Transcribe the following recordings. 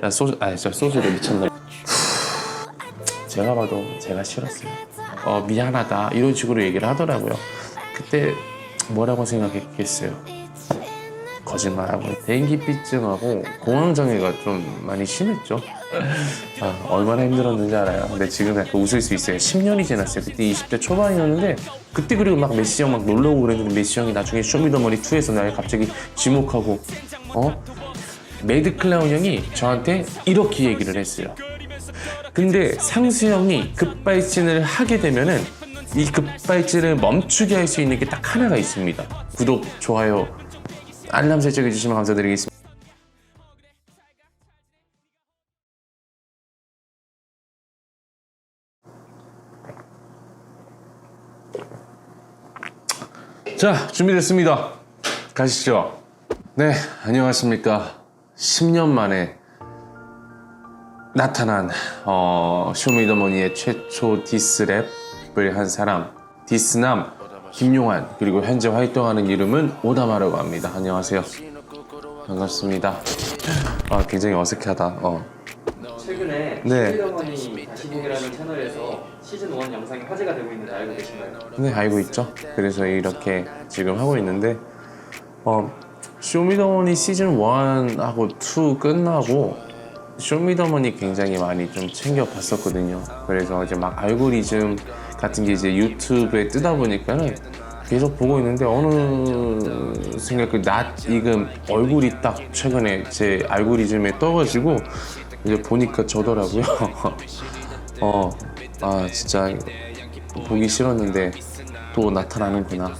나 소주 아니 저 소주를 미쳤나 제가 봐도 제가 싫었어요. 어 미안하다. 이런 식으로 얘기를 하더라고요. 그때 뭐라고 생각했겠어요? 거짓말하고. 대인기피증하고 공황장애가 좀 많이 심했죠? 아, 얼마나 힘들었는지 알아요. 근데 지금 약간 웃을 수 있어요. 10년이 지났어요. 그때 20대 초반이었는데 그때 그리고 막 메시 형 막 놀러 오고 그랬는데 메시 형이 나중에 쇼미더머니 2에서 날 갑자기 지목하고 어? 매드 클라운 형이 저한테 이렇게 얘기를 했어요. 근데 상수 형이 급발진을 하게 되면은 이 급발진을 멈추게 할 수 있는 게 딱 하나가 있습니다. 구독, 좋아요, 알람 설정해 주시면 감사드리겠습니다. 자, 준비됐습니다. 가시죠. 네, 안녕하십니까. 10년 만에 나타난 어, 쇼미더머니의 최초 디스랩을 한 사람 디스남 김용환 그리고 현재 활동하는 이름은 오다마라고 합니다. 안녕하세요. 반갑습니다. 아 굉장히 어색하다. 어. 최근에 네. 쇼미더머니 다시 보기라는 채널에서 시즌 1 영상이 화제가 되고 있는데 알고 계신가요? 네 알고 있죠. 그래서 이렇게 지금 하고 있는데 어, 쇼미더머니 시즌 1하고 2 끝나고 쇼미더머니 굉장히 많이 좀 챙겨 봤었거든요. 그래서 이제 막 알고리즘 같은 게 이제 유튜브에 뜨다 보니까는 계속 보고 있는데 어느 생각 그낮 익음 얼굴이 딱 최근에 제 알고리즘에 떠가지고 이제 보니까 저더라고요. 어, 아 진짜 보기 싫었는데 또 나타나는구나.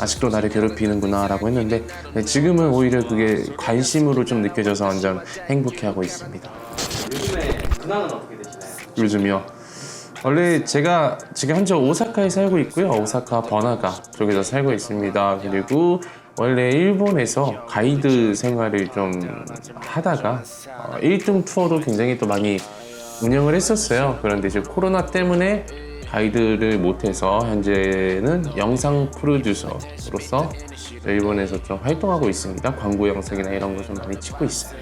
아직도 나를 괴롭히는구나 라고 했는데 네, 지금은 오히려 그게 관심으로 좀 느껴져서 완전 행복해하고 있습니다. 요즘에 근황은 어떻게 되시나요? 요즘이요. 원래 제가 지금 현재 오사카에 살고 있고요. 오사카 번화가 쪽에서 살고 있습니다. 그리고 원래 일본에서 가이드 생활을 좀 하다가 어, 1등 투어도 굉장히 또 많이 운영을 했었어요. 그런데 이제 코로나 때문에 가이드를 못해서 현재는 영상 프로듀서로서 일본에서 좀 활동하고 있습니다. 광고 영상이나 이런 거 좀 많이 찍고 있어요.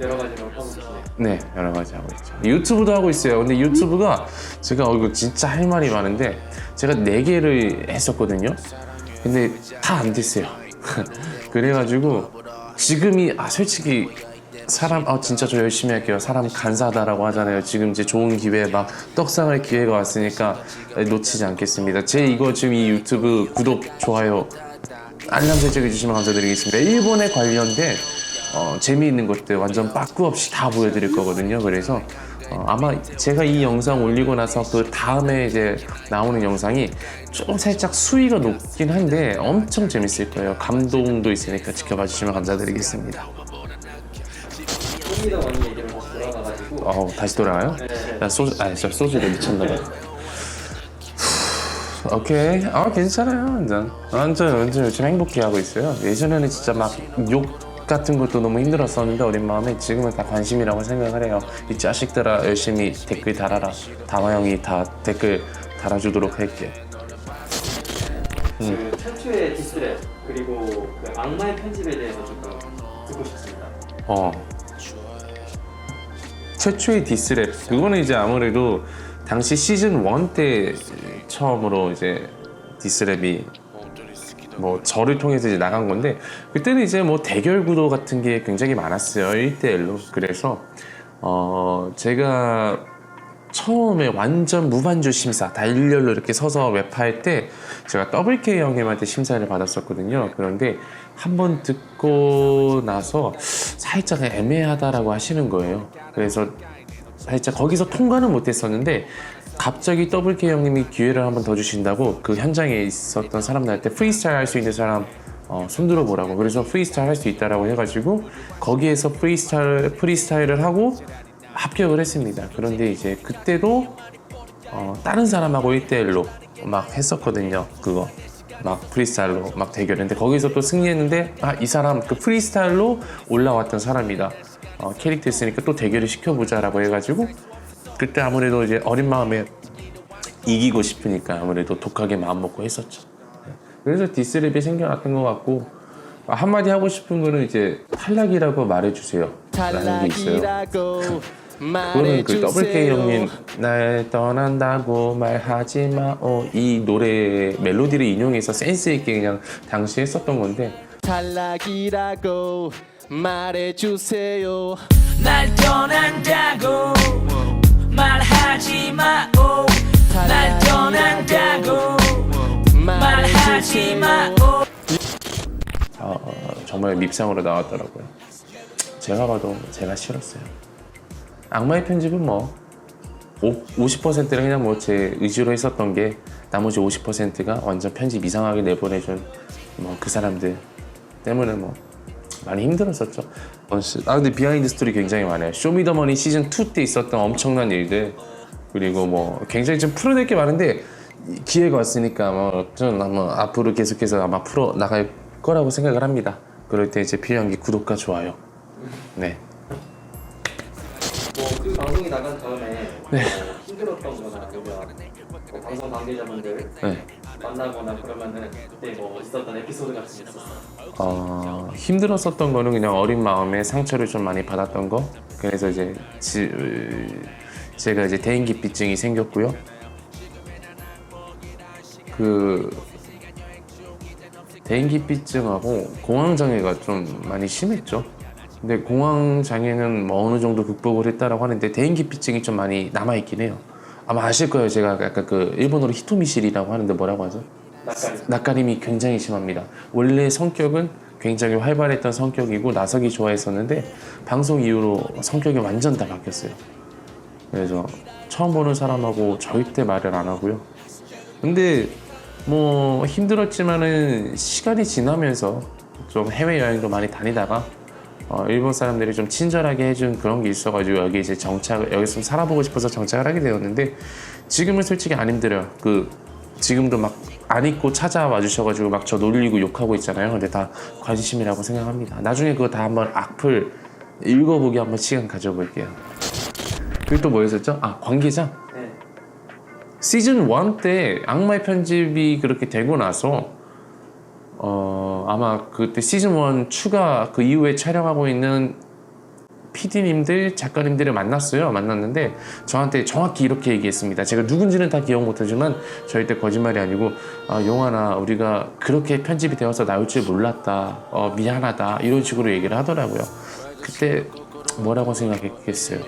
여러 가지로 하고 계시네요. 네, 여러 가지 하고 있죠. 유튜브도 하고 있어요. 근데 유튜브가 제가 어, 이거 진짜 할 말이 많은데 제가 네 개를 했었거든요. 근데 다 안 됐어요. 그래가지고 지금이 아 솔직히 사람 아 진짜 저 열심히 할게요. 사람 간사하다라고 하잖아요. 지금 이제 좋은 기회 막 떡상할 기회가 왔으니까 놓치지 않겠습니다. 제 이거 지금 이 유튜브 구독 좋아요 알람 설정해 주시면 감사드리겠습니다. 일본에 관련된 어, 재미있는 것들 완전 빠꾸 없이 다 보여드릴 거거든요. 그래서 어, 아마 제가 이 영상 올리고 나서 그 다음에 이제 나오는 영상이 좀 살짝 수위가 높긴 한데 엄청 재밌을 거예요. 감동도 있으니까 지켜봐 주시면 감사드리겠습니다. 얘기를 다시 돌아가가지고 어, 다시 돌아가요? 네. 나 소주, 아니, 저 소주를 미쳤나봐요. 오케이. 아, 괜찮아요. 완전. 완전, 완전 요즘 행복해 하고 있어요. 예전에는 진짜 막 욕 같은 것도 너무 힘들었었는데, 어린 마음에 지금은 다 관심이라고 생각을 해요. 이 자식들아, 열심히 댓글 달아라. 다마 형이 다 댓글 달아주도록 할게. 그 최초의 디스랩 그리고 그 악마의 편집에 대해서 조금 듣고 싶습니다. 어. 최초의 디스랩 그거는 이제 아무래도 당시 시즌 1 때 처음으로 이제 디스랩이 뭐 저를 통해서 이제 나간 건데 그때는 이제 뭐 대결 구도 같은 게 굉장히 많았어요. 1대1로. 그래서 어 제가 처음에 완전 무반주 심사 다 일렬로 이렇게 서서 랩할 때 제가 WK 형님한테 심사를 받았었거든요. 그런데 한 번 듣고 나서 살짝 애매하다라고 하시는 거예요. 그래서 살짝 거기서 통과는 못했었는데 갑자기 WK 형님이 기회를 한 번 더 주신다고 그 현장에 있었던 사람들한테 프리스타일 할 수 있는 사람 어, 손들어 보라고 그래서 프리스타일 할 수 있다라고 해가지고 거기에서 프리스타일 프리스타일을 하고 합격을 했습니다. 그런데 이제 그때도 어, 다른 사람하고 1대1로 막 했었거든요. 그거 막 프리스타일로 막 대결했는데 거기서 또 승리했는데 아 이 사람 그 프리스타일로 올라왔던 사람이다. 어, 캐릭터 있으니까 또 대결을 시켜보자라고 해가지고 그때 아무래도 이제 어린 마음에 이기고 싶으니까 아무래도 독하게 마음 먹고 했었죠. 네. 그래서 디스랩이 생겨났던 것 같고 아, 한마디 하고 싶은 거는 이제 탈락이라고 말해주세요. 게 있어요. 그거는 그 더블 K 형님 날 떠난다고 말하지 마오 이 노래 멜로디를 인용해서 센스 있게 그냥 당시 했었던 건데. 탈락이라고 말해주세요. 날 떠난다고 말하지 마오 날 떠난다고 말하지 마오. 어, 정말 밉상으로 나왔더라고요. 제가 봐도 제가 싫었어요. 악마의 편집은 뭐 50%는 그냥 뭐 제 의지로 했었던 게 나머지 50%가 완전 편집 이상하게 내보내준 뭐 그 사람들 때문에 뭐 많이 힘들었었죠. 어, 씨, 아 근데 비하인드 스토리 굉장히 많아요. 쇼미더머니 시즌 2 때 있었던 엄청난 일들 그리고 뭐 굉장히 좀 풀어낼 게 많은데 이 기회가 왔으니까 뭐 저는 뭐 앞으로 계속해서 아마 풀어 나갈 거라고 생각을 합니다. 그럴 때 이제 필요한 게 구독과 좋아요. 네. 방송이 나간 다음에 네. 뭐 힘들었던 거나 아니면 뭐 방송 관계자분들 네. 만나거나 그러면은 그때 뭐 있었던 에피소드 같은 게 있었어요. 어, 힘들었었던 거는 그냥 어린 마음에 상처를 좀 많이 받았던 거. 그래서 이제 지, 제가 이제 대인기피증이 생겼고요. 그 대인기피증하고 공황장애가 좀 많이 심했죠. 근데 공황 장애는 뭐 어느 정도 극복을 했다라고 하는데 대인기피증이 좀 많이 남아 있긴 해요. 아마 아실 거예요. 제가 약간 그 일본어로 히토미실이라고 하는데 뭐라고 하죠? 낯가리. 낯가림이 굉장히 심합니다. 원래 성격은 굉장히 활발했던 성격이고 나서기 좋아했었는데 방송 이후로 성격이 완전 다 바뀌었어요. 그래서 처음 보는 사람하고 절대 말을 안 하고요. 근데 뭐 힘들었지만은 시간이 지나면서 좀 해외 여행도 많이 다니다가 어, 일본 사람들이 좀 친절하게 해준 그런 게 있어가지고 여기 이제 정착 여기서 좀 살아보고 싶어서 정착을 하게 되었는데 지금은 솔직히 안 힘들어요. 그 지금도 막 안 입고 찾아와 주셔가지고 막 저 놀리고 욕하고 있잖아요. 근데 다 관심이라고 생각합니다. 나중에 그거 다 한번 악플 읽어보기 한번 시간 가져볼게요. 그리고 또 뭐였었죠? 아 관계자. 네. 시즌 1 때 악마의 편집이 그렇게 되고 나서 어 아마 그때 시즌 1 추가 그 이후에 촬영하고 있는 PD님들 작가님들을 만났어요. 만났는데 저한테 정확히 이렇게 얘기했습니다. 제가 누군지는 다 기억 못하지만 절대 거짓말이 아니고 아 용환아 우리가 그렇게 편집이 되어서 나올 줄 몰랐다. 어, 미안하다. 이런 식으로 얘기를 하더라고요. 그때 뭐라고 생각했겠어요?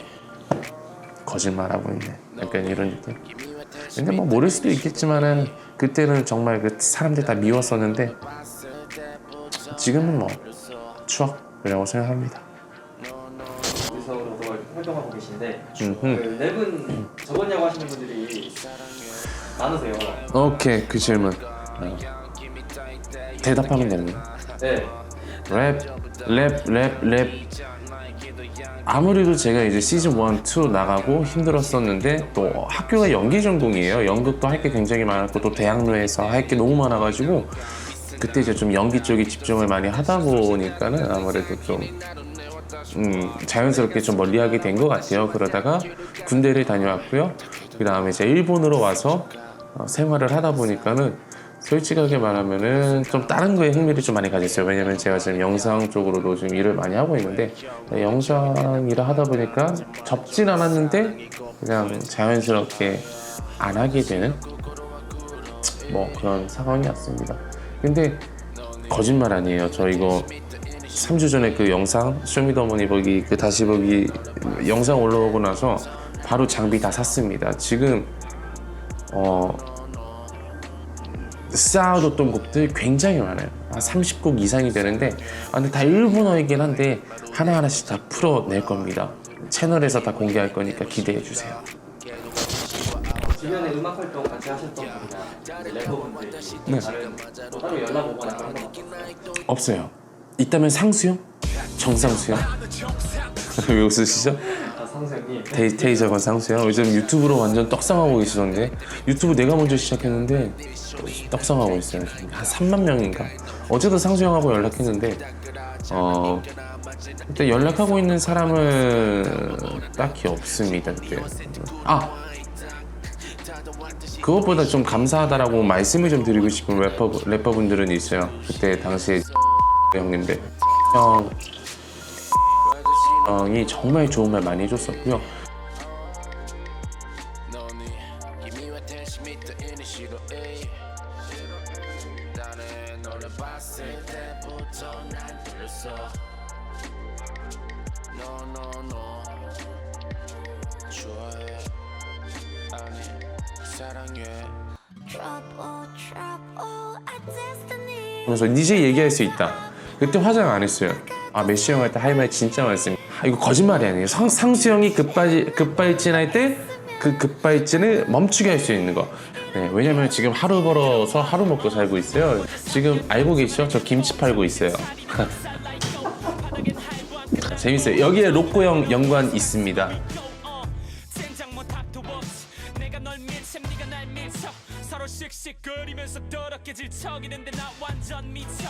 거짓말하고 있네. 약간 이런 느낌? 근데 뭐 모를 수도 있겠지만은 그때는 정말 그 사람들 다 미웠었는데 지금은 뭐 추억이라고 생각합니다. 여기서 활동하고 계신데 음흠. 그 랩은 적었냐고 하시는 분들이 많으세요. 오케이 그 질문 어. 대답하면 됩니다. 네. 랩, 랩, 랩, 랩. 아무래도 제가 이제 시즌 1, 2 나가고 힘들었었는데 또 학교가 연기 전공이에요. 연극도 할 게 굉장히 많았고 또 대학로에서 할 게 너무 많아가지고 그때 이제 좀 연기 쪽에 집중을 많이 하다 보니까는 아무래도 좀 음, 자연스럽게 좀 멀리하게 된 것 같아요. 그러다가 군대를 다녀왔고요. 그 다음에 이제 일본으로 와서 어, 생활을 하다 보니까는 솔직하게 말하면은 좀 다른 거에 흥미를 좀 많이 가졌어요. 왜냐면 제가 지금 영상 쪽으로도 지금 일을 많이 하고 있는데 영상 일을 하다 보니까 접진 않았는데 그냥 자연스럽게 안 하게 되는 뭐 그런 상황이었습니다. 근데 거짓말 아니에요. 저 이거 3주 전에 그 영상 쇼미더머니 보기 그 다시 보기 영상 올라오고 나서 바로 장비 다 샀습니다. 지금 어 쌓아뒀던 곡들 굉장히 많아요. 한 30곡 이상이 되는데 아, 근데 다 일본어이긴 한데 하나하나씩 다 풀어낼 겁니다. 채널에서 다 공개할 거니까 기대해 주세요. 주변에 음악 활동 같이 하셨던 분이나 래퍼분들 네. 다른 뭐 따로 연락 오거나 그런 없어요? 없어요. 있다면 상수형? 정상수형? 왜 웃으시죠? 아 상수형님 테이, 테이저건 상수형 요즘 유튜브로 완전 떡상하고 계시던데? 유튜브 내가 먼저 시작했는데 떡상하고 있어요. 한 3만 명인가? 어제도 상수 형하고 연락했는데 어 일단 연락하고 있는 사람은 딱히 없습니다 그때. 아! 그것보다 좀 감사하다라고 말씀을 좀 드리고 싶은 래퍼, 래퍼분들은 있어요. 그때 당시에 형님들. 형형 이 정말 좋은 말 많이 해줬었고요. 그래서 이제 얘기할 수 있다. 그때 화장 안 했어요. 아 메시 형한테 할 말 진짜 많습니다. 아, 이거 거짓말이 아니에요. 상, 상수 형이 급발 급발진할 때 그 급발진을 멈추게 할 수 있는 거. 네, 왜냐면 지금 하루 벌어서 하루 먹고 살고 있어요. 지금 알고 계시죠? 저 김치 팔고 있어요. 재밌어요. 여기에 로꼬 형 연관 있습니다. 서로 씩씩거리면서 더럽게 질척이는데 나 완전 미쳐